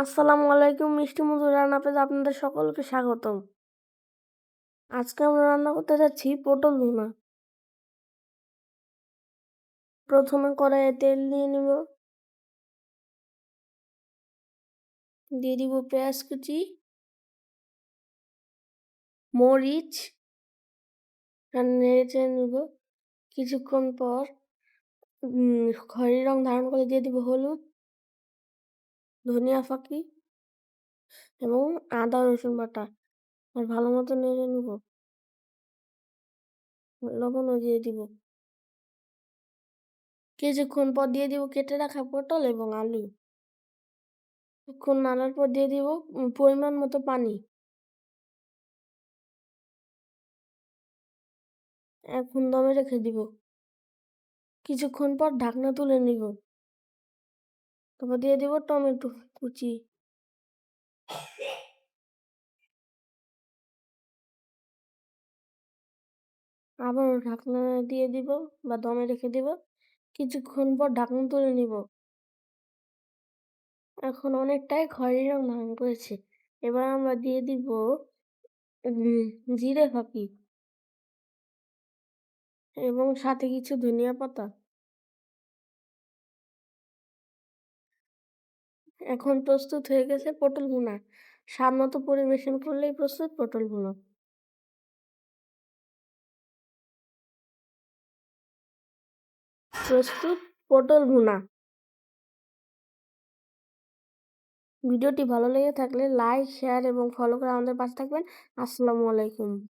আসসালামু আলাইকুম, মিষ্টি মধুর রান্না পেতে আপনাদের সকলকে স্বাগতম। আজকে আমরা রান্না করতে যাচ্ছি পটল ভুনা। প্রথমে কড়াইয়ে তেল দিয়ে নিব। দিয়ে দিব পেঁয়াজ কুচি, মরিচ, আর নেড়ে নিব। কিছুক্ষণ পর খয়েরি রং ধারণ করে দিয়ে দিব হলুদ। ধনিয়া ফাঁকি এবং আদা, রসুন বাটা। আর ভালো মতো নেড়ে নেব। লবণও দিয়ে দিব। কিছুক্ষণ পর দিয়ে দিব কেটে রাখা পটল এবং আলু। কিছুক্ষণ নাড়ার পর দিয়ে দিব পরিমাণ মতো পানি। এখন দমে রেখে দিব। কিছুক্ষণ পর ঢাকনা তুলে নিব। তারপর দিয়ে দিব টমেটো কুচি। আবার ঢাকনা দিয়ে দিব বা দমে রেখে দিব। কিছুক্ষণ পর ঢাকনা তুলে নিব। এখন অনেকটাই খয়েরি রং ধারণ করেছে এবার আমরা দিয়ে দিব জিরে ফাঁকি। এবং সাথে কিছু ধনিয়া পাতা। এখন প্রস্তুত হয়ে গেছে পটল ভুনা। স্বাদ পরিবেশন করলেই প্রস্তুত পটল ভুনা। প্রস্তুত পটল ভুনা। ভিডিওটি ভালো লেগে থাকলে লাইক, শেয়ার এবং ফলো করে আমাদের পাশে থাকবেন। আসসালামু আলাইকুম।